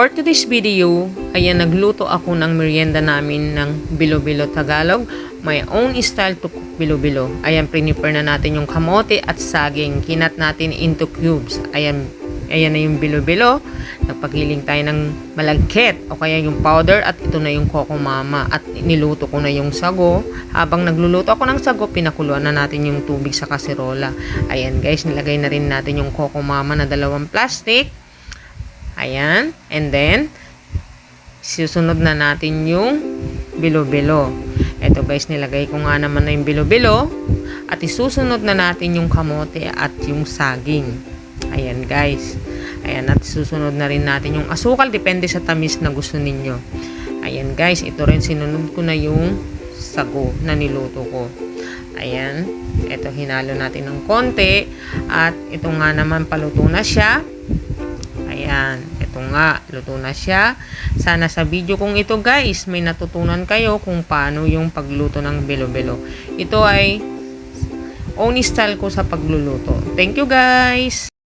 For today's video, ayan nagluto ako ng merienda namin ng Bilo-Bilo Tagalog. My own style to cook Bilo-Bilo. Ayan, prepare na natin yung kamote at saging. Kinat natin into cubes. Ayan, ayan na yung Bilo-Bilo. Nagpagiling tayo ng malagkit o kaya yung powder at ito na yung Coco Mama. At niluto ko na yung sago. Habang nagluluto ako ng sago, pinakuluan na natin yung tubig sa kaserola. Ayan guys, nilagay na rin natin yung Coco Mama na dalawang plastic. Ayan. And then, susunod na natin yung bilo-bilo. Ito guys, nilagay ko nga naman na yung bilo-bilo. At isusunod na natin yung kamote at yung saging. Ayan guys. Ayan, at susunod na rin natin yung asukal. Depende sa tamis na gusto ninyo. Ayan guys, ito rin sinunod ko na yung sago na niluto ko. Ayan, ito hinalo natin ng konti. At ito nga naman paluto na siya. Ayan, ito nga, luto na siya. Sana sa video kong ito guys, may natutunan kayo kung paano yung pagluto ng bilo-bilo. Ito ay own style ko sa pagluluto. Thank you guys!